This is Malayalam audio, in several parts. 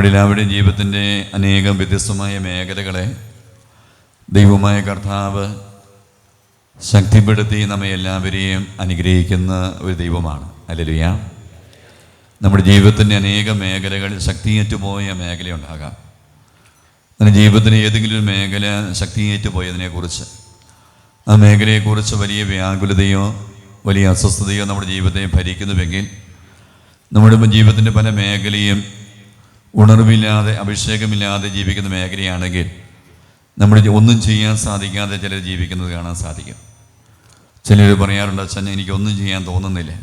നമ്മുടെ എല്ലാവരുടെയും ജീവിതത്തിന്റെ അനേകം വ്യത്യസ്തമായ മേഖലകളെ ദൈവമായ കർത്താവ് ശക്തിപ്പെടുത്തി നമ്മെ എല്ലാവരെയും അനുഗ്രഹിക്കുന്ന ഒരു ദൈവമാണ്. അല്ലലുയ നമ്മുടെ ജീവിതത്തിന്റെ അനേക മേഖലകൾ ശക്തിയേറ്റുപോയ മേഖലയുണ്ടാകാം. അങ്ങനെ ജീവിതത്തിന് ഏതെങ്കിലും ഒരു മേഖല ശക്തിയേറ്റു പോയതിനെക്കുറിച്ച് ആ മേഖലയെക്കുറിച്ച് വലിയ വ്യാകുലതയോ വലിയ അസ്വസ്ഥതയോ നമ്മുടെ ജീവിതത്തെ ഭരിക്കുന്നുവെങ്കിൽ നമ്മുടെ ജീവിതത്തിന്റെ പല മേഖലയും ഉണർവില്ലാതെ അഭിഷേകമില്ലാതെ ജീവിക്കുന്ന മേഖലയാണെങ്കിൽ നമ്മൾ ഒന്നും ചെയ്യാൻ സാധിക്കാതെ ചിലർ ജീവിക്കുന്നത് കാണാൻ സാധിക്കും. ചിലർ പറയാറുണ്ട് അച്ഛൻ എനിക്കൊന്നും ചെയ്യാൻ തോന്നുന്നില്ല.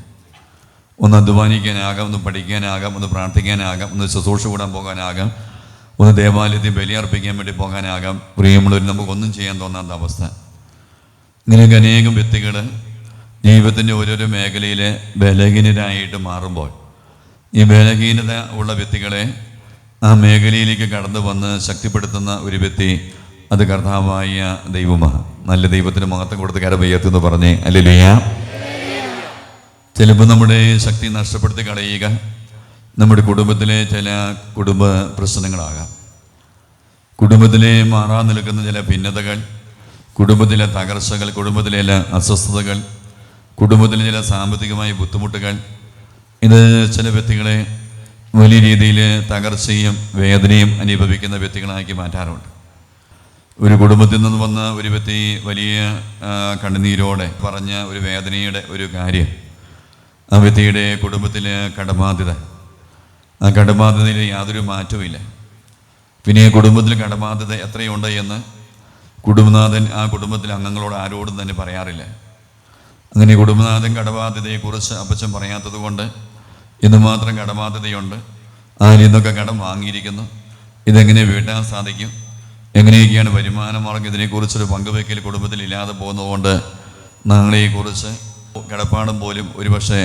ഒന്ന് അധ്വാനിക്കാനാകാം ഒന്ന് പഠിക്കാനാകാം ഒന്ന് പ്രാർത്ഥിക്കാനാകാം ഒന്ന് ശുശ്രൂഷ കൂടാൻ പോകാനാകാം ഒന്ന് ദേവാലയത്തിൽ ബലിയർപ്പിക്കാൻ വേണ്ടി പോകാനാകാം. പ്രിയമുള്ളവർ നമുക്കൊന്നും ചെയ്യാൻ തോന്നാത്ത അവസ്ഥ. ഇങ്ങനെയൊക്കെ അനേകം വ്യക്തികൾ ജീവിതത്തിന്റെ ഓരോരോ മേഖലയിലെ ബലഹീനരായിട്ട് മാറുമ്പോൾ ഈ ബലഹീനത ഉള്ള വ്യക്തികളെ ആ മേഖലയിലേക്ക് കടന്നു വന്ന് ശക്തിപ്പെടുത്തുന്ന ഒരു വ്യക്തി അത് കർത്താവായ ദൈവമാണ്. നല്ല ദൈവത്തിന് മഹത്വം കൊടുത്ത് കരപയ്യത്തെന്ന് പറഞ്ഞേ അല്ലേലുയ്യ ചിലപ്പോൾ നമ്മുടെ ശക്തി നഷ്ടപ്പെടുത്തി കളയുക നമ്മുടെ കുടുംബത്തിലെ ചില കുടുംബ പ്രശ്നങ്ങളാകാം. കുടുംബത്തിലെ മാറാൻ നിൽക്കുന്ന ചില ഭിന്നതകൾ കുടുംബത്തിലെ തകർച്ചകൾ കുടുംബത്തിലെ ചില അസ്വസ്ഥതകൾ കുടുംബത്തിലെ ചില സാമ്പത്തികമായ ബുദ്ധിമുട്ടുകൾ ഇത് ചില വ്യക്തികളെ വലിയ രീതിയിൽ തകർച്ചയും വേദനയും അനുഭവിക്കുന്ന വ്യക്തികളാക്കി മാറ്റാറുണ്ട്. ഒരു കുടുംബത്തിൽ നിന്ന് വന്ന ഒരു വ്യക്തി വലിയ കണ്ണുനീരോടെ പറഞ്ഞ ഒരു വേദനയുടെ ഒരു കാര്യം. ആ വ്യക്തിയുടെ കുടുംബത്തിലെ കടബാധ്യത. ആ കടബാധ്യതയിൽ യാതൊരു മാറ്റവുമില്ല. പിന്നെ കുടുംബത്തിൽ കടബാധ്യത എത്രയുണ്ട് എന്ന് കുടുംബനാഥൻ ആ കുടുംബത്തിലെ അംഗങ്ങളോട് ആരോടും തന്നെ പറയാറില്ല. അങ്ങനെ കുടുംബനാഥൻ കടബാധ്യതയെക്കുറിച്ച് അപ്പച്ചൻ പറയാത്തത് കൊണ്ട് ഇന്ന് മാത്രം കടബാധ്യതയുണ്ട്. അതിൽ നിന്നൊക്കെ കടം വാങ്ങിയിരിക്കുന്നു. ഇതെങ്ങനെ വീട്ടാൻ സാധിക്കും? എങ്ങനെയൊക്കെയാണ് വരുമാന മാർഗം ഇതിനെക്കുറിച്ചൊരു പങ്കുവെക്കൽ കുടുംബത്തിൽ ഇല്ലാതെ പോകുന്നതുകൊണ്ട് നാളെയെക്കുറിച്ച് കടപ്പാടും പോലും ഒരുപക്ഷെ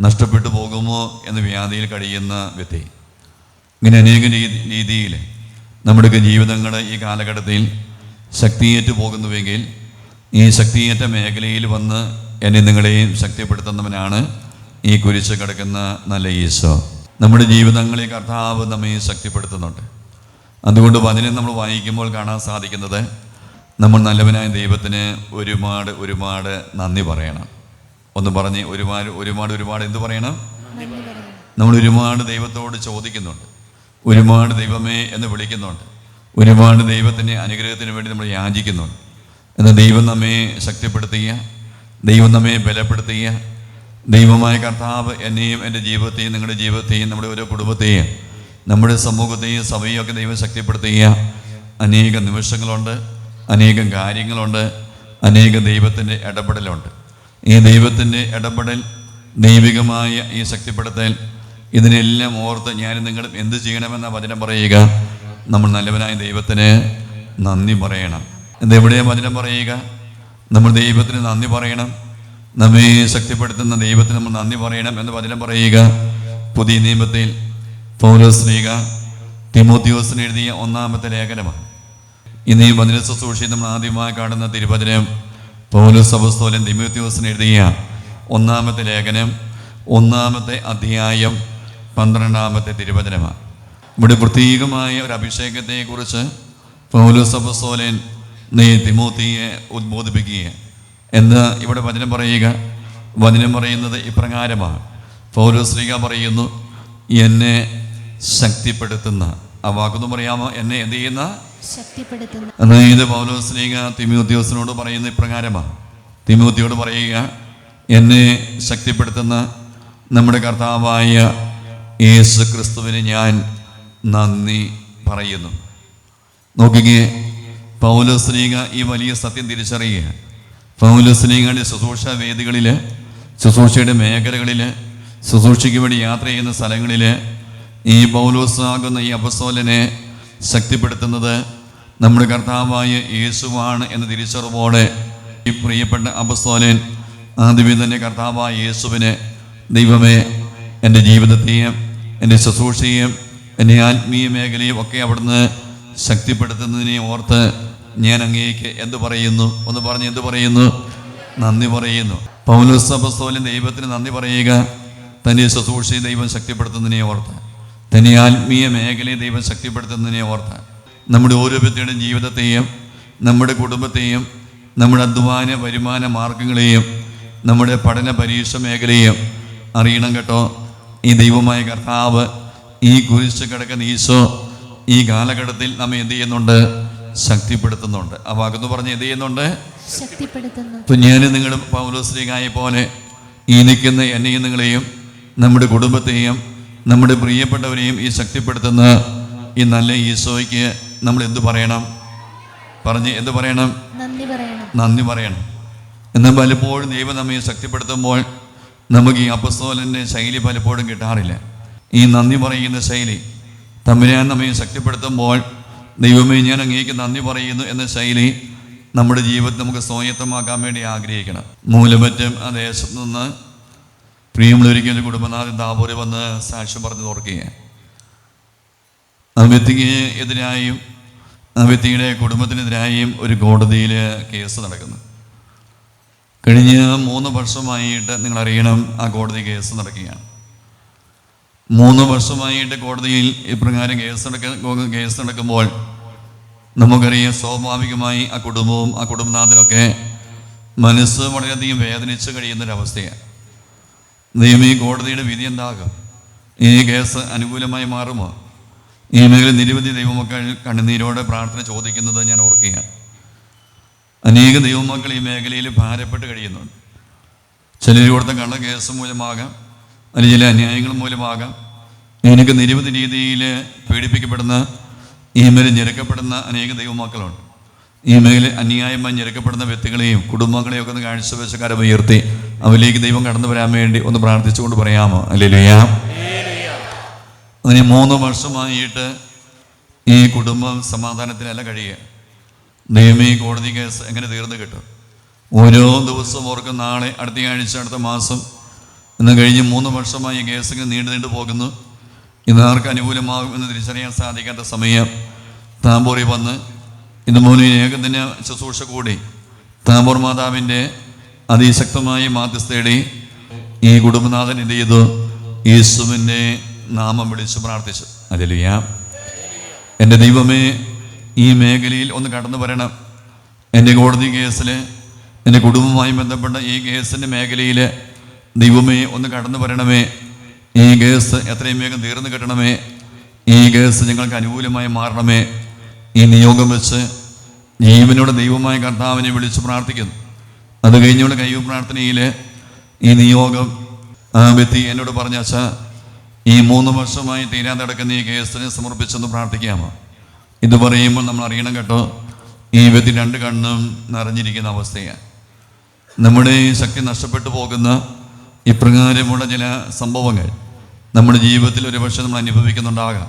നഷ്ടപ്പെട്ടു പോകുമോ എന്ന് വ്യാധിയിൽ കഴിയുന്ന വ്യക്തി. ഇങ്ങനെ അനേക രീതി രീതിയിൽ നമ്മുടെയൊക്കെ ജീവിതങ്ങൾ ഈ കാലഘട്ടത്തിൽ ശക്തിയേറ്റു പോകുന്നുവെങ്കിൽ ഈ ശക്തിയേറ്റ മേഖലയിൽ വന്ന് എന്നെ നിങ്ങളെയും ശക്തിപ്പെടുത്തുന്നവനാണ് ഈ കുരിശ് കിടക്കുന്ന നല്ല ഈശോ. നമ്മുടെ ജീവിതങ്ങളിൽ കർത്താവ് നമ്മെ ശക്തിപ്പെടുത്തുന്നുണ്ട്. അതുകൊണ്ട് വചനം നമ്മൾ വായിക്കുമ്പോൾ കാണാൻ സാധിക്കുന്നത് നമ്മൾ നല്ലവനായ ദൈവത്തിന് ഒരുപാട് ഒരുപാട് നന്ദി പറയണം. ഒന്ന് പറഞ്ഞ് ഒരുപാട് ഒരുപാട് ഒരുപാട് എന്ത് പറയണം. നമ്മൾ ഒരുപാട് ദൈവത്തോട് ചോദിക്കുന്നുണ്ട്. ഒരുപാട് ദൈവമേ എന്ന് വിളിക്കുന്നുണ്ട്. ഒരുപാട് ദൈവത്തിന്റെ അനുഗ്രഹത്തിന് വേണ്ടി നമ്മൾ യാചിക്കുന്നുണ്ട്. എന്നാൽ ദൈവം നമ്മെ ശക്തിപ്പെടുത്തുക ദൈവം നമ്മെ ബലപ്പെടുത്തുക ദൈവമായ കർത്താവ് എന്നെയും എന്റെ ജീവിതത്തെയും നിങ്ങളുടെ ജീവിതത്തെയും നമ്മുടെ ഓരോ കുടുംബത്തെയും നമ്മുടെ സമൂഹത്തെയും സഭയും ഒക്കെ ദൈവം ശക്തിപ്പെടുത്തുക. അനേക നിമിഷങ്ങളുണ്ട് അനേകം കാര്യങ്ങളുണ്ട് അനേകം ദൈവത്തിന്റെ ഇടപെടലുണ്ട്. ഈ ദൈവത്തിന്റെ ഇടപെടൽ ദൈവികമായ ഈ ശക്തിപ്പെടുത്തൽ ഇതിനെല്ലാം ഓർത്ത് ഞാൻ നിങ്ങളും എന്ത് ചെയ്യണമെന്ന വചനം പറയുക. നമ്മൾ നല്ലവനായ ദൈവത്തിന് നന്ദി പറയണം. ഇതെവിടെയാ വചനം പറയുക? നമ്മൾ ദൈവത്തിന് നന്ദി പറയണം. നമ്മെ ശക്തിപ്പെടുത്തുന്ന ദൈവത്തിന് നമ്മൾ നന്ദി പറയണം എന്ന് വചനം പറയുക. പുതിയ നിയമത്തിൽ പൗലോസ്ലീക തിമോത്യോസിന് എഴുതിയ ഒന്നാമത്തെ ലേഖനമാണ്. ഇന്ന് ഈ വചന ശുശ്രൂഷി നമ്മൾ ആദ്യമായി കാണുന്ന തിരുവചനം പൗലോസ് അപസ്തോലൻ തിമോത്യോസിന് എഴുതിയ ഒന്നാമത്തെ ലേഖനം ഒന്നാമത്തെ അധ്യായം പന്ത്രണ്ടാമത്തെ തിരുവചനമാണ്. ഇവിടെ പ്രത്യേകമായ ഒരു അഭിഷേകത്തെക്കുറിച്ച് പൗലോസ് അപസ്തോലൻ നീ തിമോത്തിയെ ഉദ്ബോധിപ്പിക്കുക എന്ന് ഇവിടെ വചനം പറയുക. വചനം പറയുന്നത് ഇപ്രകാരമാണ്. പൗരശ്രീക പറയുന്നു എന്നെ ശക്തിപ്പെടുത്തുന്ന. ആ വാക്കൊന്നും പറയാമോ? എന്നെ എന്ത് ചെയ്യുന്ന? അതായത് പൗലോസ്ലീഗ തിമോത്യോസിനോട് പറയുന്ന ഇപ്രകാരമാണ്. തിമോത്തിയോട് പറയുക എന്നെ ശക്തിപ്പെടുത്തുന്ന നമ്മുടെ കർത്താവായ യേശു ക്രിസ്തുവിന് ഞാൻ നന്ദി പറയുന്നു. നോക്കുകയെ പൗലോസ്ലീഗ ഈ വലിയ സത്യം തിരിച്ചറിയുക. പൗലോസ്ലീഗയുടെ ശുശ്രൂഷ വേദികളിൽ ശുശ്രൂഷയുടെ മേഖലകളിൽ ശുശ്രൂഷയ്ക്ക് വേണ്ടി യാത്ര ചെയ്യുന്ന സ്ഥലങ്ങളിൽ ഈ പൗലോസാകുന്ന ഈ അപസോലനെ ശക്തിപ്പെടുത്തുന്നത് നമ്മുടെ കർത്താവായ യേശുവാണ് എന്ന തിരിച്ചറിവോടെ ഈ പ്രിയപ്പെട്ട അപസ്തോലൻ ആദ്യമേ തന്നെ കർത്താവായ യേശുവിനെ ദൈവമേ എന്റെ ജീവിതത്തെയും എന്റെ ശുശ്രൂഷയും എന്റെ ആത്മീയ മേഖലയും ഒക്കെ അവിടുന്ന് ശക്തിപ്പെടുത്തുന്നതിനെ ഓർത്ത് ഞാൻ അങ്ങേക്ക് എന്ത് പറയുന്നു? ഒന്ന് പറഞ്ഞ് എന്ത് പറയുന്നു? നന്ദി പറയുന്നു. പൗലോസ് അപസ്തോലൻ ദൈവത്തിന് നന്ദി പറയുക. തന്റെ ശുശ്രൂഷയെ ദൈവം ശക്തിപ്പെടുത്തുന്നതിനെ ഓർത്ത്. തന്നെ ആത്മീയ മേഖലയെ ദൈവം ശക്തിപ്പെടുത്തുന്നതിനെ ഓർത്ത്. നമ്മുടെ ഓരോ വ്യക്തിയുടെയും ജീവിതത്തെയും നമ്മുടെ കുടുംബത്തെയും നമ്മുടെ അധ്വാന വരുമാന മാർഗങ്ങളെയും നമ്മുടെ പഠന പരീക്ഷ മേഖലയെയും അറിയണം കേട്ടോ. ഈ ദൈവമായ കർത്താവ് ഈ കുരിശ് കിടക്കുന്ന ഈശോ ഈ കാലഘട്ടത്തിൽ നമ്മെ എന്ത് ചെയ്യുന്നുണ്ട്? ശക്തിപ്പെടുത്തുന്നുണ്ട്. ആ വാക്കെന്ന് പറഞ്ഞ് എന്ത് ചെയ്യുന്നുണ്ട്? ശക്തിപ്പെടുത്തുന്നു. ഇപ്പൊ ഞാൻ നിങ്ങളും പൗലോസ്ലികായ പോലെ ഈ നിൽക്കുന്ന എന്നെയും നിങ്ങളെയും നമ്മുടെ കുടുംബത്തെയും നമ്മുടെ പ്രിയപ്പെട്ടവരെയും ഈ ശക്തിപ്പെടുത്തുന്ന ഈ നല്ല ഈശോയ്ക്ക് നമ്മൾ എന്തു പറയണം? പറഞ്ഞ് എന്ത് പറയണം? നന്ദി പറയണം. നന്ദി പറയണം. എന്നാൽ പലപ്പോഴും ദൈവം നമ്മെ ശക്തിപ്പെടുത്തുമ്പോൾ നമുക്ക് ഈ അപ്പസ്തോലന്റെ ശൈലി പലപ്പോഴും കിട്ടാറില്ല. ഈ നന്ദി പറയുന്ന ശൈലി തമ്പുരാൻ നമ്മെ ശക്തിപ്പെടുത്തുമ്പോൾ ദൈവമേ ഞാൻ അങ്ങേക്ക് നന്ദി പറയുന്നു എന്ന ശൈലി നമ്മുടെ ജീവിതത്തെ നമുക്ക് സ്വായത്തമാക്കാൻ വേണ്ടി ആഗ്രഹിക്കണം. മൂലമറ്റം ആ ദേശത്ത് നിന്ന് പ്രിയമുള്ളൊരിക്കലും കുടുംബനാഥൻ ദാപൂര് വന്ന് സാക്ഷ്യം പറഞ്ഞു തുറക്കുകയാണ് ആ വ്യക്തിക്ക് എതിരായും ആ വ്യക്തിയുടെ കുടുംബത്തിനെതിരായും ഒരു കോടതിയിൽ കേസ് നടക്കുന്നു. കഴിഞ്ഞ മൂന്ന് വർഷമായിട്ട് നിങ്ങൾ അറിയണം ആ കോടതി കേസ് നടക്കുകയാണ്. മൂന്ന് വർഷമായിട്ട് കോടതിയിൽ ഇപ്രകാരം കേസ് കേസ് നടക്കുമ്പോൾ നമുക്കറിയാം സ്വാഭാവികമായി ആ കുടുംബവും ആ കുടുംബനാഥനൊക്കെ മനസ്സ് വളരെയധികം വേദനിച്ച് കഴിയുന്നൊരവസ്ഥയാണ്. ദൈവം ഈ കോടതിയുടെ വിധി എന്താകും? ഈ കേസ് അനുകൂലമായി മാറുമോ? ഈ മേഖല നിരവധി ദൈവമക്കൾ കണ്ണുനീരോടെ പ്രാർത്ഥന ചോദിക്കുന്നത് ഞാൻ ഓർക്കുകയാണ്. അനേക ദൈവമക്കൾ ഈ മേഖലയിൽ ഭാരപ്പെട്ട് കഴിയുന്നുണ്ട്. ചിലർ കൊടുത്ത കള്ള കേസ് മൂലമാകാം അല്ലെങ്കിൽ ചില അന്യായങ്ങൾ മൂലമാകാം. എനിക്ക് നിരവധി രീതിയിൽ പീഡിപ്പിക്കപ്പെടുന്ന ഈ മേലെ ഞെരുക്കപ്പെടുന്ന അനേക ദൈവമക്കളുണ്ട്. ഈ മേഖല അന്യായമായി ഞെരുക്കപ്പെടുന്ന വ്യക്തികളെയും കുടുംബങ്ങളെയും ഒക്കെ ഒന്ന് കാഴ്ചവേശക്കാരെ ഉയർത്തി അവരിലേക്ക് ദൈവം കടന്നു വരാൻ വേണ്ടി ഒന്ന് പ്രാർത്ഥിച്ചുകൊണ്ട് പറയാമോ? അല്ലേലുയാ അങ്ങനെ മൂന്ന് വർഷമായിട്ട് ഈ കുടുംബം സമാധാനത്തിനല്ല കഴിയുക. ദൈവം ഈ കോടതി കേസ് എങ്ങനെ തീർന്നു കിട്ടും? ഓരോ ദിവസവും ഓർക്കും നാളെ അടുത്ത ആഴ്ച അടുത്ത മാസം എന്ന് കഴിഞ്ഞ് മൂന്ന് വർഷമായി കേസ് ഇങ്ങനെ നീണ്ടു നീണ്ടു പോകുന്നു. ഇത് ആർക്ക് അനുകൂലമാകും എന്ന് തിരിച്ചറിയാൻ സാധിക്കാത്ത സമയം താമ്പൂറി വന്ന് ഇന്ന് ഇതുപോലെ ഏകദിന ശുശ്രൂഷ കൂടി താമ്പൂർ മാതാവിന്റെ അതിശക്തമായ മാധ്യസ്ഥയുടെ ഈ കുടുംബനാഥൻ എന്ത് ചെയ്തു? യേശുവിന്റെ നാമം വിളിച്ച് പ്രാർത്ഥിച്ചു. അതിലുയാ എന്റെ ദൈവമേ ഈ മേഖലയിൽ ഒന്ന് കടന്നു വരണം. എന്റെ കോടതി കേസിൽ എന്റെ കുടുംബവുമായി ബന്ധപ്പെട്ട ഈ കേസിന്റെ മേഖലയിൽ ദൈവമേ ഒന്ന് കടന്നു വരണമേ. ഈ കേസ് എത്രയും വേഗം തീർന്നു കിട്ടണമേ. ഈ കേസ് ഞങ്ങൾക്ക് അനുകൂലമായി മാറണമേ. ഈ നിയോഗം വെച്ച് ജീവനോട് ദൈവമായ കർത്താവിനെ വിളിച്ച് പ്രാർത്ഥിക്കുന്നു. അത് കഴിഞ്ഞുള്ള കൈവ് പ്രാർത്ഥനയിൽ ഈ നിയോഗം വ്യക്തി എന്നോട് പറഞ്ഞ ഈ മൂന്ന് വർഷമായി തീരാതെ കിടക്കുന്ന ഈ കേസിനെ സമർപ്പിച്ചെന്ന് പ്രാർത്ഥിക്കാമോ? ഇത് പറയുമ്പോൾ നമ്മൾ അറിയണം കേട്ടോ. ഈ വ്യക്തി രണ്ട് കണ്ണും നിറഞ്ഞിരിക്കുന്ന അവസ്ഥയാണ്. നമ്മുടെ ശക്തി നഷ്ടപ്പെട്ടു പോകുന്ന ഇപ്രകാരമുള്ള ചില സംഭവങ്ങൾ നമ്മുടെ ജീവിതത്തിൽ ഒരുപക്ഷെ നമ്മൾ അനുഭവിക്കുന്നുണ്ടാകാം.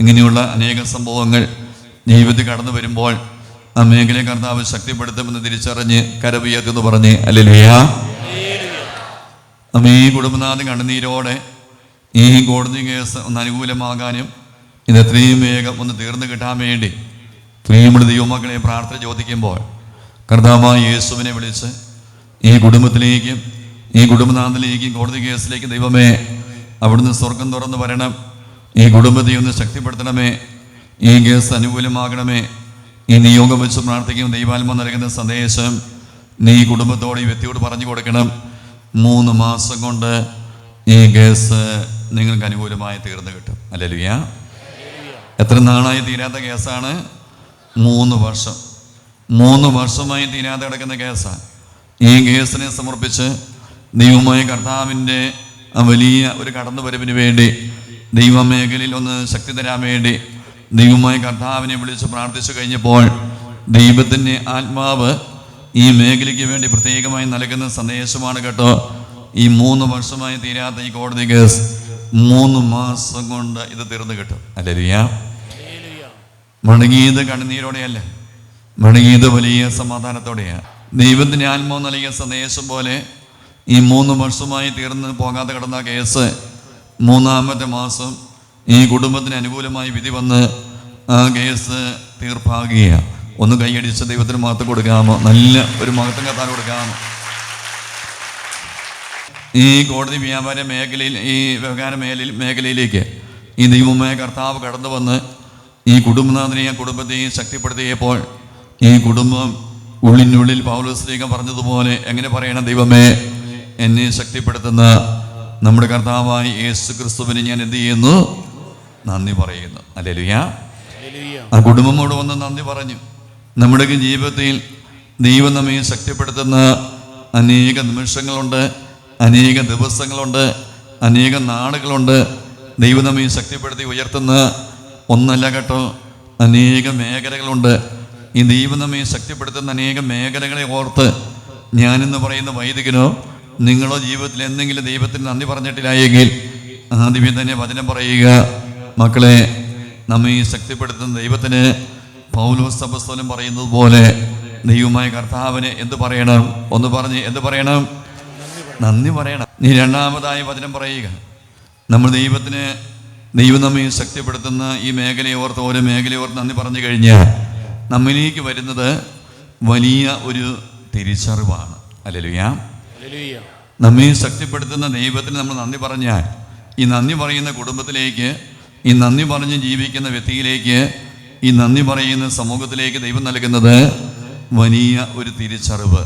ഇങ്ങനെയുള്ള അനേക സംഭവങ്ങൾ ജീവിതത്തിൽ കടന്നു വരുമ്പോൾ ആ മേഖലയെ കർത്താവ് ശക്തിപ്പെടുത്തുമെന്ന് തിരിച്ചറിഞ്ഞ് കരവുയർത്തുന്നു പറഞ്ഞ് അല്ലേലുയാ അമ്മ ഈ കുടുംബനാഥ് കണ്ണുനീരോടെ ഈ കോടതി കേസ് ഒന്ന് അനുകൂലമാകാനും ഇത് എത്രയും വേഗം ഒന്ന് തീർന്നു കിട്ടാൻ വേണ്ടി പ്രിയമുള്ള ദൈവമക്കളെ പ്രാർത്ഥന ചോദിക്കുമ്പോൾ കർത്താവായ യേശുവിനെ വിളിച്ച് ഈ കുടുംബത്തിലേക്കും ഈ കുടുംബനാഥിലേക്കും കോടതി കേസിലേക്ക് ദൈവമേ അവിടുന്ന് സ്വർഗം തുറന്ന് വരണം. ഈ കുടുംബത്തെ ഒന്ന് ശക്തിപ്പെടുത്തണമേ. ഈ കേസ് അനുകൂലമാകണമേ. ഈ നിയോഗം വെച്ച് പ്രാർത്ഥിക്കും ദൈവാത്മ നൽകുന്ന സന്ദേശം നീ കുടുംബത്തോട് ഈ വ്യക്തിയോട് പറഞ്ഞു കൊടുക്കണം. മൂന്ന് മാസം കൊണ്ട് ഈ കേസ് നിങ്ങൾക്ക് അനുകൂലമായി തീർന്നു കിട്ടും. അല്ലേലുയാ. എത്ര നാളായി തീരാത്ത കേസാണ്? മൂന്ന് വർഷം. മൂന്ന് വർഷമായി തീരാതെ കിടക്കുന്ന കേസാണ് ഈ കേസിനെ സമർപ്പിച്ച് ദൈവമായ കർത്താവിന്റെ വലിയ ഒരു കടന്നുവരവിന് വേണ്ടി ദൈവമേഖലയിൽ ഒന്ന് ശക്തി തരാൻ വേണ്ടി ദൈവമായ കർത്താവിനെ വിളിച്ച് പ്രാർത്ഥിച്ചു കഴിഞ്ഞപ്പോൾ ദൈവത്തിന്റെ ആത്മാവ് ഈ മേഖലയ്ക്ക് വേണ്ടി പ്രത്യേകമായി നൽകുന്ന സന്ദേശമാണ് കേട്ടോ. ഈ മൂന്ന് വർഷമായി തീരാത്ത ഈ കോടതി കേസ് മൂന്ന് മാസം കൊണ്ട് ഇത് തീർന്നു കിട്ടും. അല്ലെ മടങ്ങിയത് കണ്ണുനീരോടെയല്ല മടങ്ങിയത് വലിയ സമാധാനത്തോടെയാണ് ദൈവത്തിന്റെ ആത്മാവ് നൽകിയ സന്ദേശം പോലെ ഈ മൂന്ന് വർഷമായി തീർന്ന് പോകാതെ കിടന്ന കേസ് മൂന്നാമത്തെ മാസം ഈ കുടുംബത്തിന് അനുകൂലമായി വിധി വന്ന് ആ കേസ് തീർപ്പാകുകയാണ്. ഒന്ന് കൈയടിച്ച് ദൈവത്തിന് മഹത്വം കൊടുക്കാമോ? നല്ല ഒരു മഹത്വം കത്താൻ കൊടുക്കാമോ? ഈ കോടതി വ്യാപാര മേഖലയിൽ ഈ വ്യവഹാര മേഖലയിൽ മേഖലയിലേക്ക് ഈ ദൈവമായ കർത്താവ് കടന്നു വന്ന് ഈ കുടുംബനാഥനെയും കുടുംബത്തെയും ശക്തിപ്പെടുത്തിയപ്പോൾ ഈ കുടുംബം ഉള്ളിനുള്ളിൽ പൗലോസ്ലീക പറഞ്ഞതുപോലെ എങ്ങനെ പറയണം ദൈവമേ? എന്നെ ശക്തിപ്പെടുത്തുന്ന നമ്മുടെ കർത്താവായ യേശു ക്രിസ്തുവിന് ഞാൻ എന്ത് ചെയ്യുന്നു? നന്ദി പറയുന്നു. അല്ലേലുയാ. ആ കുടുംബമോട് വന്ന് നന്ദി പറഞ്ഞു. നമ്മുടെ ജീവിതത്തിൽ ദൈവം നമ്മെ ശക്തിപ്പെടുത്തുന്ന അനേക നിമിഷങ്ങളുണ്ട് അനേക ദിവസങ്ങളുണ്ട് അനേക നാളുകളുണ്ട്. ദൈവം നമ്മെ ശക്തിപ്പെടുത്തി ഉയർത്തുന്ന ഒന്നല്ല കേട്ടോ അനേക മേഖലകളുണ്ട്. ഈ ദൈവം നമ്മെ ശക്തിപ്പെടുത്തുന്ന അനേക മേഖലകളെ ഓർത്ത് ഞാനെന്ന് പറയുന്ന വൈദികനോ നിങ്ങളോ ജീവിതത്തിൽ എന്തെങ്കിലും ദൈവത്തിന് നന്ദി പറഞ്ഞിട്ടില്ലായെങ്കിൽ ആദ്യമേ തന്നെ വചനം പറയുക. മക്കളെ നമ്മെ ശക്തിപ്പെടുത്തുന്ന ദൈവത്തിന് പൗലോസ്തപസ്തോലം പറയുന്നത് പോലെ ദൈവമായ കർത്താവിന് എന്ത് പറയണം? ഒന്ന് പറഞ്ഞ് എന്ത് പറയണം? നന്ദി പറയണം. നീ രണ്ടാമതായി വചനം പറയുക. നമ്മൾ ദൈവത്തിന് ദൈവം നമ്മെ ശക്തിപ്പെടുത്തുന്ന ഈ മേഖലയെ ഓർത്ത് ഓരോ മേഖലയെ ഓർത്ത് നന്ദി പറഞ്ഞു കഴിഞ്ഞാൽ നമ്മിലേക്ക് വരുന്നത് വലിയ ഒരു തിരിച്ചറിവാണ്. അല്ലല്ലോ നമ്മെ ശക്തിപ്പെടുത്തുന്ന ദൈവത്തിന് നമ്മൾ നന്ദി പറഞ്ഞാൽ ഈ നന്ദി പറയുന്ന കുടുംബത്തിലേക്ക് ഈ നന്ദി പറഞ്ഞ് ജീവിക്കുന്ന വ്യക്തിയിലേക്ക് ഈ നന്ദി പറയുന്ന സമൂഹത്തിലേക്ക് ദൈവം നൽകുന്നത് വലിയ ഒരു തിരിച്ചറിവ്.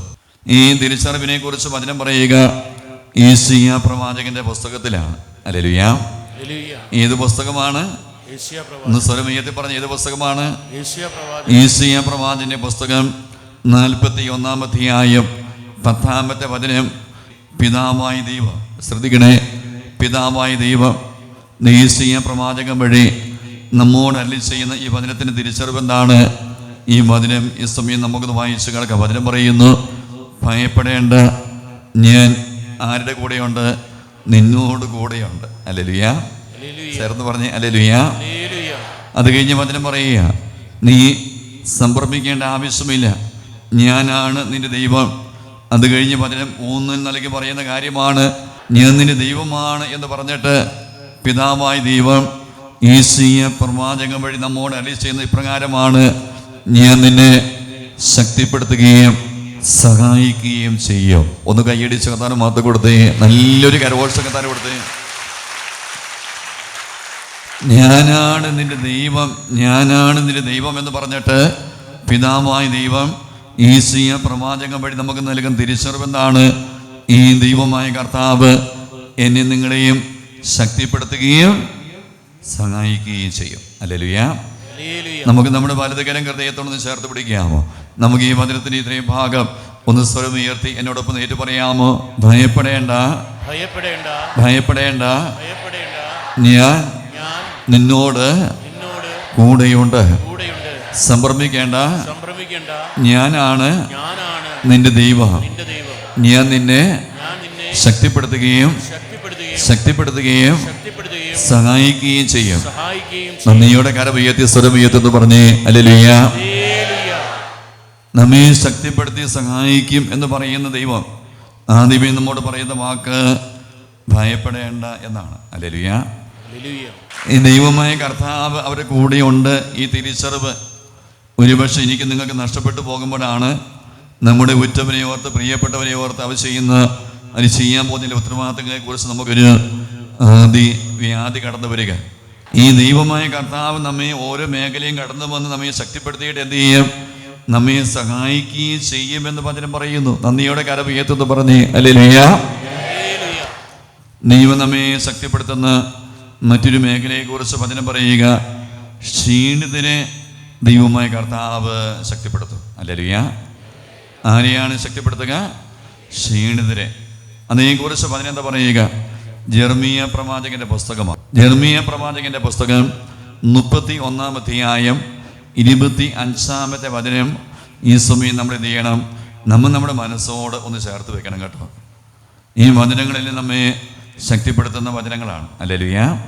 ഈ തിരിച്ചറിവിനെ കുറിച്ച് വചനം പറയുക ഈസിയ പ്രവാചകന്റെ പുസ്തകത്തിലാണ്. ഹല്ലേലൂയ. ഏത് പുസ്തകമാണ്? ഒന്ന് പറഞ്ഞ ഏത് പുസ്തകമാണ്? ഈസിയ പ്രവാചന്റെ പുസ്തകം നാൽപ്പത്തി ഒന്നാം അധ്യായം പത്താമത്തെ വചനം പിതാവായ ദൈവം. ശ്രദ്ധിക്കണേ. പിതാവായ ദൈവം ഈസിയ പ്രവാചകം വഴി നമ്മോട് അല്ലി ചെയ്യുന്ന ഈ വചനത്തിന് തിരിച്ചറിവ് എന്താണ്? ഈ വചനം ഈ സമയം നമുക്കൊന്ന് വായിച്ചു കിടക്കാം വചനം പറയുന്നു ഭയപ്പെടേണ്ട ഞാൻ ആരുടെ കൂടെയുണ്ട്? നിന്നോട് കൂടെയുണ്ട്. അല്ലെ ലുയ ചേർന്ന് പറഞ്ഞ് അല്ലെ ലുയ അത് കഴിഞ്ഞ് വചനം പറയുക നീ സംഭ്രമിക്കേണ്ട ആവശ്യമില്ല. ഞാനാണ് നിന്റെ ദൈവം. അത് കഴിഞ്ഞ് പതിനും മൂന്നിൽ നൽകി പറയുന്ന കാര്യമാണ് ഞാൻ ദൈവമാണ് എന്ന് പറഞ്ഞിട്ട് പിതാവായ ദൈവം ഈസിയ പ്രവാചകം വഴി നമ്മോട് അലീസ് ചെയ്യുന്ന ഇപ്രകാരമാണ് ഞാൻ നിന്നെ ശക്തിപ്പെടുത്തുകയും സഹായിക്കുകയും ചെയ്യും. ഒന്ന് കൈയടിച്ച് കത്താനും മാത്രം കൊടുത്തേ. നല്ലൊരു കരഘോഷ കൊടുത്തേ. ഞാനാണ് നിന്റെ ദൈവം ഞാനാണ് നിന്റെ ദൈവം എന്ന് പറഞ്ഞിട്ട് പിതാവായ ദൈവം ഈസിയ പ്രവാചകം വഴി നമുക്ക് നൽകുന്ന തിരിച്ചറിവെന്താണ് ഈ ദൈവമായ കർത്താവ് എന്നെ നിങ്ങളെയും ശക്തിപ്പെടുത്തുകയും സഹായിക്കുകയും ചെയ്യും. അല്ലേലുയാ. നമുക്ക് നമ്മുടെ വലതുകരം ഹൃദയത്തോടൊന്ന് ചേർത്ത് പിടിക്കാമോ? നമുക്ക് ഈ മന്ദിരത്തിന് ഇത്രയും ഭാഗം ഒന്ന് സ്വരം ഉയർത്തി എന്നോടൊപ്പം ഏറ്റു പറയാമോ? ഭയപ്പെടേണ്ട. ഭയപ്പെടേണ്ട. ഭയപ്പെടേണ്ട. ഞാൻ നിന്നോട് കൂടെയുണ്ട്. സംഭ്രമിക്കേണ്ട. സംഭ്രമിക്കേണ്ട. ഞാനാണ് നിന്റെ ദൈവം. ഞാൻ നിന്നെ ശക്തിപ്പെടുത്തുകയും ശക്തിപ്പെടുത്തുകയും സഹായിക്കുകയും ചെയ്യും. നന്ദിയുടെ കര ഉയർത്തി സ്വരം ഉയർത്തുന്നു പറഞ്ഞേ അല്ലേലുയ്യ നമ്മെ ശക്തിപ്പെടുത്തി സഹായിക്കും എന്ന് പറയുന്ന ദൈവം. ആദ്യമേ നമ്മോട് പറയുന്ന വാക്ക് ഭയപ്പെടേണ്ട എന്നാണ്. ഹല്ലേലൂയ. ഈ ദൈവമായ കർത്താവ് അവരുടെ കൂടെയുണ്ട്. ഈ തിരിച്ചറിവ് ഒരുപക്ഷെ എനിക്ക് നിങ്ങൾക്ക് നഷ്ടപ്പെട്ടു പോകുമ്പോഴാണ് നമ്മുടെ ഉറ്റവനെ ഓർത്ത് പ്രിയപ്പെട്ടവനെ ഓർത്ത് അവർ ചെയ്യുന്ന അത് ചെയ്യാൻ പോകുന്നതിന്റെ ഉത്തരവാദിത്തങ്ങളെ കുറിച്ച് നമുക്കൊരു ആദി വ്യാധി കടന്നു വരിക. ഈ ദൈവമായ കർത്താവ് നമ്മെ ഓരോ മേഖലയും കടന്നു വന്ന് നമ്മെ ശക്തിപ്പെടുത്തിയിട്ട് എന്ത് ചെയ്യും? നമ്മെ സഹായിക്കുകയും ചെയ്യുമെന്ന് വചനം പറയുന്നു. നന്ദിയോടെ ഏത്തെന്ന് പറഞ്ഞേ അല്ലേ ലിയ ദൈവം നമ്മെ ശക്തിപ്പെടുത്തുന്ന മറ്റൊരു മേഖലയെക്കുറിച്ച് വചനം പറയുക. ക്ഷീണിതനെ ദൈവമായ കർത്താവ് ശക്തിപ്പെടുത്തും. അല്ലെ ആരെയാണ് ശക്തിപ്പെടുത്തുക? ക്ഷീണിതരെ. അതിനെക്കുറിച്ച് കുറിച്ച് എന്താ പറയുക? ജെർമിയ പ്രവാചകന്റെ പുസ്തകമാണ്. ജെർമിയ പ്രവാചകന്റെ പുസ്തകം മുപ്പത്തി ഒന്നാം അധ്യായം ഇരുപത്തി അഞ്ചാമത്തെ വചനം ഈ സമയം നമ്മൾ എന്ത് ചെയ്യണം? നമ്മൾ നമ്മുടെ മനസ്സോട് ഒന്ന് ചേർത്ത് വെക്കണം കേട്ടോ. ഈ വചനങ്ങളിൽ നമ്മെ ശക്തിപ്പെടുത്തുന്ന വചനങ്ങളാണ്. അല്ലെ ലുയ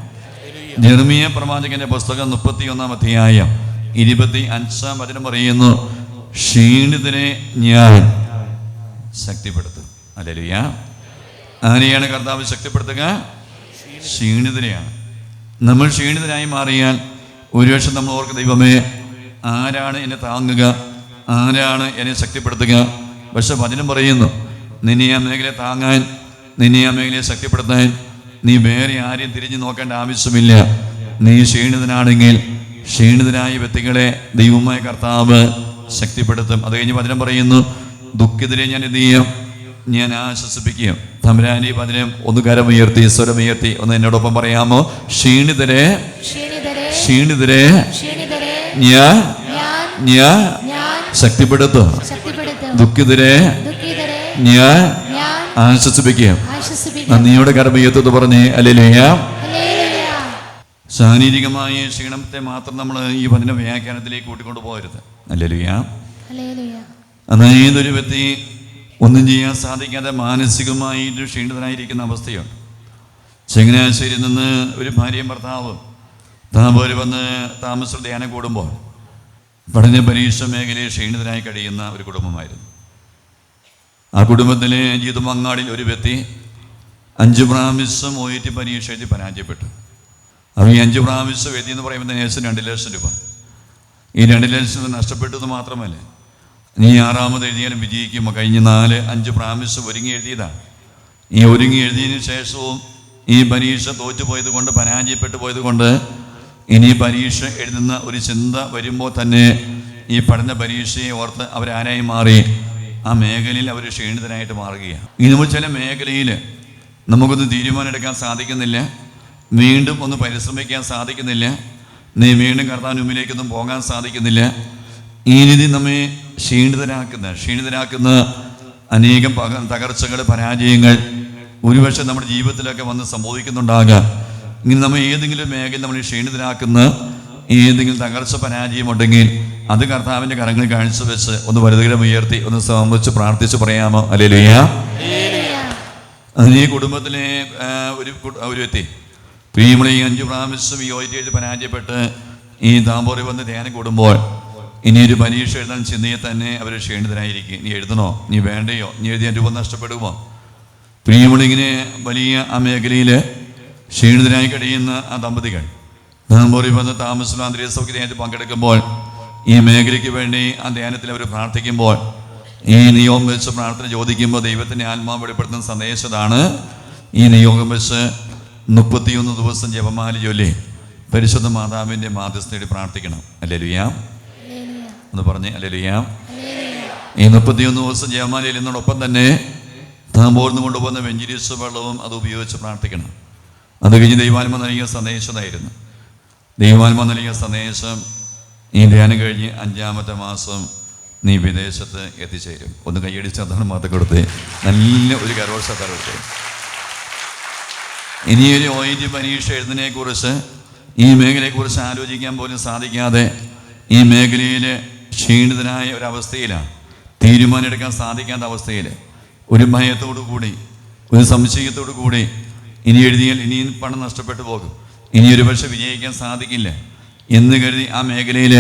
ജെർമിയ പ്രവാചകന്റെ പുസ്തകം മുപ്പത്തി ഒന്നാം അധ്യായം ഇരുപത്തി അഞ്ചാം വചനം പറയുന്നു ക്ഷീണിതനെ ഞാൻ ശക്തിപ്പെടുത്തും. അല്ലെ ആരെയാണ് കർത്താവ് ശക്തിപ്പെടുത്തുക. ക്ഷീണിതനെയാണ്. നമ്മൾ ക്ഷീണിതനായി മാറിയാൽ ഒരു വർഷം നമ്മൾ ഓർക്കുന്ന ദൈവമേ ആരാണ് എന്നെ താങ്ങുക? ആരാണ് എന്നെ ശക്തിപ്പെടുത്തുക? പക്ഷെ വചനം പറയുന്നു നിന്നെ ആ മേഖലയെ താങ്ങാൻ നിന്നെ ആ മേഖലയെ ശക്തിപ്പെടുത്താൻ നീ വേറെ ആരെയും തിരിഞ്ഞു നോക്കേണ്ട ആവശ്യമില്ല. നീ ക്ഷീണിതനാണെങ്കിൽ ക്ഷീണിതനായ വ്യക്തികളെ ദൈവമായ കർത്താവ് ശക്തിപ്പെടുത്തും. അത് കഴിഞ്ഞ് വചനം പറയുന്നു ദുഃഖിതരെ ഞാൻ എന്ത് ചെയ്യും? ഞാൻ ആശ്വസിപ്പിക്കുകയും തമരാനി പതിനം ഒന്ന് കരമുയർത്തി സ്വരമുയർത്തി ഒന്ന് എന്നോടൊപ്പം പറയാമോ? ക്ഷീണിതരെ ക്ഷീണിതരെ ഞാൻ ഞാൻ ശക്തിപ്പെടുത്തും. ദുഃഖിതരെ ഞാൻ ആശ്വസിപ്പിക്കുകയും ആശ്വസിപ്പിക്കും. ആശ്വസിപ്പിക്കും. നന്ദിയോടെ കരമുയർത്തു പറഞ്ഞേ അല്ലേ ശാരീരികമായ ക്ഷീണത്തെ മാത്രം നമ്മൾ ഈ വചന വ്യാഖ്യാനത്തിലേക്ക് കൂട്ടിക്കൊണ്ട് പോകരുത്. അല്ലേലൂയ എന്നാൽ ഏതൊരു വ്യക്തി ഒന്നും ചെയ്യാൻ സാധിക്കാതെ മാനസികമായി ക്ഷീണിതനായിരിക്കുന്ന അവസ്ഥയുണ്ട്. ചങ്ങനാശ്ശേരിയിൽ നിന്ന് ഒരു ഭാര്യയും ഭർത്താവും താപോര് വന്ന് താമസ ധ്യാനം കൂടുമ്പോൾ പഠന പരീക്ഷ മേഖലയിൽ ക്ഷീണിതനായി കഴിയുന്ന ഒരു കുടുംബമായിരുന്നു. ആ കുടുംബത്തിലെ ജീതമങ്ങാടിൽ ഒരു വ്യക്തി അഞ്ച് പ്രാവശ്യം ഒ ടി പരീക്ഷ എഴുതി പരാജയപ്പെട്ടു. അപ്പോൾ ഈ അഞ്ച് പ്രാവശ്യം വേദി എന്ന് പറയുമ്പോൾ ഏകദേശം രണ്ട് ലക്ഷം രൂപ. ഈ രണ്ട് ലക്ഷം നഷ്ടപ്പെട്ടത് മാത്രമല്ല. നീ ആറാമത് എഴുതിയാലും വിജയിക്കുമ്പോൾ കഴിഞ്ഞ നാല് അഞ്ച് പ്രാവശ്യം ഒരുങ്ങി എഴുതിയതാണ് ഈ ഒരുങ്ങി എഴുതിയതിന് ശേഷവും ഈ പരീക്ഷ തോറ്റുപോയത് കൊണ്ട് പരാജയപ്പെട്ടു പോയത് കൊണ്ട് ഇനി പരീക്ഷ എഴുതുന്ന ഒരു ചിന്ത വരുമ്പോൾ തന്നെ ഈ പഠന പരീക്ഷയെ ഓർത്ത് അവരാരായി മാറി ആ മേഖലയിൽ അവർ ക്ഷീണിതനായിട്ട് മാറുകയാണ്. ഇനി നമ്മൾ ചില മേഖലയിൽ നമുക്കൊന്ന് തീരുമാനമെടുക്കാൻ സാധിക്കുന്നില്ല. വീണ്ടും ഒന്ന് പരിശ്രമിക്കാൻ സാധിക്കുന്നില്ല. നീ വീണ്ടും കർത്താവിന് മുമ്പിലേക്കൊന്നും പോകാൻ സാധിക്കുന്നില്ല. ഈ രീതി നമ്മെ ക്ഷീണിതരാക്കുന്ന ക്ഷീണിതരാക്കുന്ന അനേകം പക തകർച്ചകൾ പരാജയങ്ങൾ ഒരുപക്ഷെ നമ്മുടെ ജീവിതത്തിലൊക്കെ വന്ന് സംഭവിക്കുന്നുണ്ടാകാം. ഇങ്ങനെ നമ്മൾ ഏതെങ്കിലും മേഖല നമ്മൾ ക്ഷീണിതരാക്കുന്ന ഏതെങ്കിലും തകർച്ച പരാജയം ഉണ്ടെങ്കിൽ അത് കർത്താവിന്റെ കരങ്ങൾ കരങ്ങളിൽ കാഴ്ചവെച്ച് ഒന്ന് വലുതുകരം ഉയർത്തി ഒന്ന് സംബന്ധിച്ച് പ്രാർത്ഥിച്ച് പറയാമോ? അല്ലേ ലുയ്യ ഈ കുടുംബത്തിലെ ഒരു ഒരു വ്യക്തി പ്രിയമളി അഞ്ചു പ്രാവശ്യം എഴുതി പരാജയപ്പെട്ട് ഈ താമ്പോറി വന്ന് ധ്യാനം കൂടുമ്പോൾ ഇനി ഒരു പരീക്ഷ എഴുതാൻ ചിന്തയെ തന്നെ അവർ ക്ഷീണിതരായിരിക്കും. നീ എഴുതണോ? നീ വേണ്ടയോ? നീ എഴുതിയ രൂപം നഷ്ടപ്പെടുമോ? പ്രിയമളി ഇങ്ങനെ വലിയ ആ മേഖലയിൽ ക്ഷീണിതരായി കഴിയുന്ന ആ ദമ്പതികൾ. താമ്പോറി വന്ന് താമസമാന്തരീയ സൗകര്യമായിട്ട് പങ്കെടുക്കുമ്പോൾ ഈ മേഖലയ്ക്ക് വേണ്ടി ആ ധ്യാനത്തിൽ അവർ പ്രാർത്ഥിക്കുമ്പോൾ ഈ നിയോഗം വെച്ച് പ്രാർത്ഥന ചോദിക്കുമ്പോൾ ദൈവത്തിന്റെ ആത്മാവ് വെളിപ്പെടുത്തുന്ന സന്ദേശതാണ് ഈ നിയോഗം വെച്ച് മുപ്പത്തിയൊന്ന് ദിവസം ജപമാല ചൊല്ലി പരിശുദ്ധ മാതാവിന്റെ മാധ്യസ്ഥയോട് പ്രാർത്ഥിക്കണം. അല്ലേ ലുയാം എന്ന് പറഞ്ഞ് അല്ലേ ലുയാം ഈ മുപ്പത്തിയൊന്ന് ദിവസം ജപമാല ചെല്ലുന്നതോടൊപ്പം തന്നെ താമ്പോർന്ന് കൊണ്ടുപോകുന്ന വെഞ്ചിരീസ് വെള്ളവും അത് ഉപയോഗിച്ച് പ്രാർത്ഥിക്കണം. അത് കഴിഞ്ഞ് ദൈവാത്മ നൽകിയ സന്ദേശമായിരുന്നു ദൈവാത്മ നൽകിയ സന്ദേശം ഈ ധ്യാനം കഴിഞ്ഞ് അഞ്ചാമത്തെ മാസം നീ വിദേശത്ത് എത്തിച്ചേരും. ഒന്ന് കൈയടിച്ച് അതാണ് മാത്രം കൊടുത്ത് നല്ല ഒരു കരോത്സവത്താൽ കൊടുത്ത് ഇനിയൊരു ഒ ടി പരീക്ഷ എഴുതുന്നതിനെക്കുറിച്ച് ഈ മേഖലയെക്കുറിച്ച് ആലോചിക്കാൻ പോലും സാധിക്കാതെ ഈ മേഖലയിൽ ക്ഷീണിതനായ ഒരവസ്ഥയിലാണ് തീരുമാനമെടുക്കാൻ സാധിക്കാത്ത അവസ്ഥയിൽ ഒരു ഭയത്തോടു കൂടി ഒരു സംശയത്തോടു കൂടി ഇനി എഴുതിയാൽ ഇനിയും പണം നഷ്ടപ്പെട്ടു പോകും. ഇനി ഒരു പക്ഷെ വിജയിക്കാൻ സാധിക്കില്ല എന്ന് കരുതി ആ മേഖലയിൽ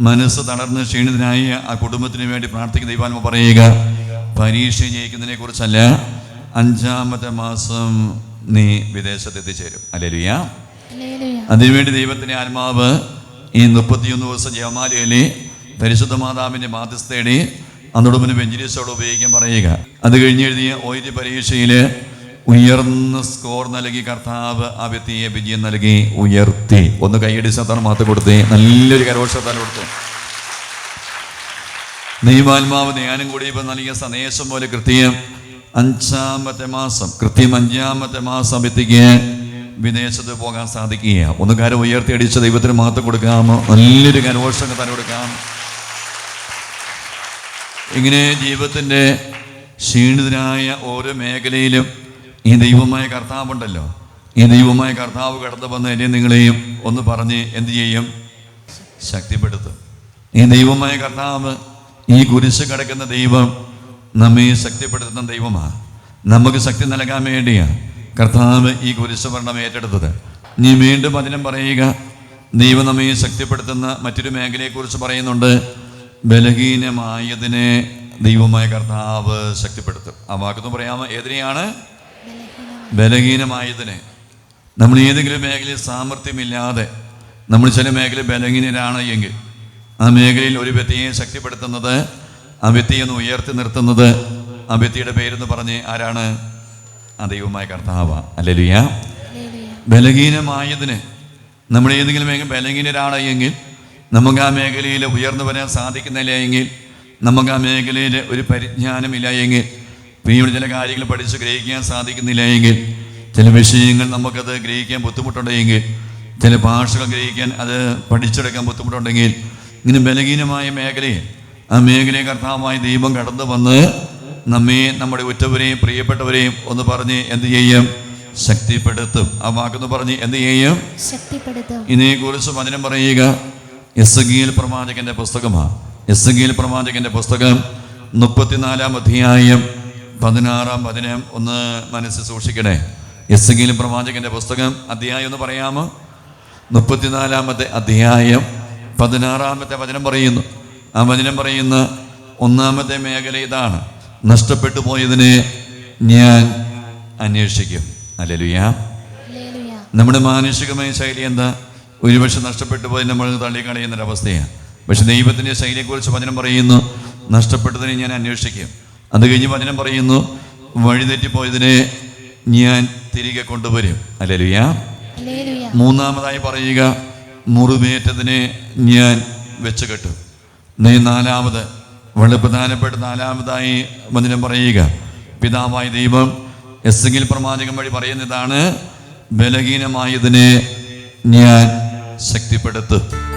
മനസ്സ് തളർന്ന് ക്ഷീണിതനായ ആ കുടുംബത്തിന് വേണ്ടി പ്രാർത്ഥിക്കുന്ന ദൈവാത്മ പറയുക പരീക്ഷ ജയിക്കുന്നതിനെ കുറിച്ചല്ല അഞ്ചാമത്തെ മാസം നീ വിദേശത്ത് എത്തിച്ചേരും ഹല്ലേലൂയ അതിനുവേണ്ടി ദൈവത്തിന്റെ ആത്മാവ് ഈ മുപ്പത്തിയൊന്ന് ദിവസം ജയമാലയിലെ പരിശുദ്ധ മാതാവിന്റെ മാധ്യസ്ഥയുടെ അന്നോടൊപ്പം വെഞ്ചിരീസോട് ഉപയോഗിക്കാൻ പറയുക. അത് കഴിഞ്ഞ് എഴുതിയ ഒ പരീക്ഷയിൽ ഉയർന്ന സ്കോർ നൽകി കർത്താവ് ആ വ്യക്തിയെ വിജയം നൽകി ഉയർത്തി. ഒന്ന് കൈയടി സത്താണ് മാത്ത കൊടുത്തി നല്ലൊരു കരോഷത്താൻ കൊടുത്തു. ദൈവാത്മാവ് ധ്യാനം കൂടി ഇപ്പം നൽകിയ സന്ദേശം പോലെ കൃത്യം അഞ്ചാമത്തെ മാസം കൃത്യം അഞ്ചാമത്തെ മാസം എത്തിക്ക് വിദേശത്ത് പോകാൻ സാധിക്കുക ഒന്ന് കാര്യം ഉയർത്തി അടിച്ച ദൈവത്തിന് മഹത്വം കൊടുക്കാം. നല്ലൊരു കരോഷം തന്നെ കൊടുക്കാം. ഇങ്ങനെ ജീവിതത്തിന്റെ ക്ഷീണിതനായ ഓരോ മേഖലയിലും ഈ ദൈവമായ കർത്താവുണ്ടല്ലോ. ഈ ദൈവമായ കർത്താവ് കടന്നു വന്ന് എന്നെ നിങ്ങളെയും ഒന്ന് പറഞ്ഞ് എന്ത് ചെയ്യും? ശക്തിപ്പെടുത്തും. ഈ ദൈവമായ കർത്താവ് ഈ കുരിശ് കിടക്കുന്ന ദൈവം നമ്മെ ശക്തിപ്പെടുത്തുന്ന ദൈവമാണ് നമുക്ക് ശക്തി നൽകാൻ വേണ്ടിയാണ് കർത്താവ് ഈ കുരിശ് ഭരണം ഏറ്റെടുത്തത്. നീ വീണ്ടും അതിനും പറയുക ദൈവം നമ്മെ ശക്തിപ്പെടുത്തുന്ന മറ്റൊരു മേഖലയെക്കുറിച്ച് പറയുന്നുണ്ട്. ബലഹീനമായതിനെ ദൈവമായ കർത്താവ് ശക്തിപ്പെടുത്തും. ആ വാക്കത്ത് പറയാമോ? ഏതിനെയാണ്? ബലഹീനമായതിനെ. നമ്മൾ ഏതെങ്കിലും മേഖലയിൽ സാമർഥ്യമില്ലാതെ നമ്മൾ ചില മേഖല ബലഹീനരാണ് എങ്കിൽ ആ മേഖലയിൽ ഒരു വ്യക്തിയെ ശക്തിപ്പെടുത്തുന്നത് ആ വ്യക്തിയെന്ന് ഉയർത്തി നിർത്തുന്നത് ആ വ്യക്തിയുടെ പേരെന്ന് പറഞ്ഞ് ആരാണ്? ആ ദൈവമായ കർത്താവ. അല്ലെ ഹല്ലേലൂയ ബലഹീനമായതിന് നമ്മൾ ഏതെങ്കിലും മേഖല ബലഹീനരാണെങ്കിൽ നമുക്ക് ആ മേഖലയിൽ ഉയർന്നു വരാൻ സാധിക്കുന്നില്ല എങ്കിൽ നമുക്ക് ആ മേഖലയിൽ ഒരു പരിജ്ഞാനമില്ല എങ്കിൽ പിന്നീട് ചില കാര്യങ്ങൾ പഠിച്ച് ഗ്രഹിക്കാൻ സാധിക്കുന്നില്ല എങ്കിൽ ചില വിഷയങ്ങൾ നമുക്കത് ഗ്രഹിക്കാൻ ബുദ്ധിമുട്ടുണ്ടെങ്കിൽ ചില ഭാഷകൾ ഗ്രഹിക്കാൻ അത് പഠിച്ചെടുക്കാൻ ബുദ്ധിമുട്ടുണ്ടെങ്കിൽ ഇങ്ങനെ ബലഹീനമായ മേഖലയിൽ ആ മേഖലയെ കർത്താവായ ദൈവം കടന്നു വന്ന് നമ്മെ നമ്മുടെ ഉറ്റവരെയും പ്രിയപ്പെട്ടവരെയും ഒന്ന് പറഞ്ഞ് എന്ത് ചെയ്യും? ശക്തിപ്പെടുത്തും. ആ വാക്കെന്ന് പറഞ്ഞ് എന്ത് ചെയ്യും? ഇതിനെക്കുറിച്ച് വചനം പറയുക. എസ് ഗീൽ പ്രവാചകന്റെ പുസ്തകമാണ് എസ് ഗീൽ പ്രവാചകന്റെ പുസ്തകം മുപ്പത്തിനാലാം അധ്യായം പതിനാറാം വചനം ഒന്ന് മനസ്സിൽ സൂക്ഷിക്കണേ. എസ് ഗീൽ പ്രവാചകന്റെ പുസ്തകം അധ്യായം ഒന്ന് പറയാമോ? മുപ്പത്തിനാലാമത്തെ അധ്യായം പതിനാറാമത്തെ വചനം പറയുന്നു. ആ വചനം പറയുന്ന ഒന്നാമത്തെ മേഖല ഇതാണ്. നഷ്ടപ്പെട്ടു പോയതിനെ ഞാൻ അന്വേഷിക്കും. അല്ലലുയാ. നമ്മുടെ മാനുഷികമായ ശൈലി എന്താ? ഒരുപക്ഷെ നഷ്ടപ്പെട്ടു പോയി നമ്മൾ തള്ളിക്കളയുന്നൊരവസ്ഥയാണ് പക്ഷെ ദൈവത്തിന്റെ ശൈലിയെക്കുറിച്ച് വചനം പറയുന്നു നഷ്ടപ്പെട്ടതിനെ ഞാൻ അന്വേഷിക്കും. അത് കഴിഞ്ഞ് വചനം പറയുന്നു വഴിതെറ്റിപ്പോയതിനെ ഞാൻ തിരികെ കൊണ്ടുവരും. അല്ലലുയാ. മൂന്നാമതായി പറയുക മുറിവേറ്റതിനെ ഞാൻ വെച്ച് കെട്ടും നീ നാലാമത് വളരെ പ്രധാനപ്പെട്ട നാലാമതായി വചനം പറയുക. പിതാവായ ദൈവം എസ്സെങ്കിൽ പ്രമാചകം വഴി പറയുന്നതാണ് ബലഹീനമായതിനെ ഞാൻ ശക്തിപ്പെടുത്തും.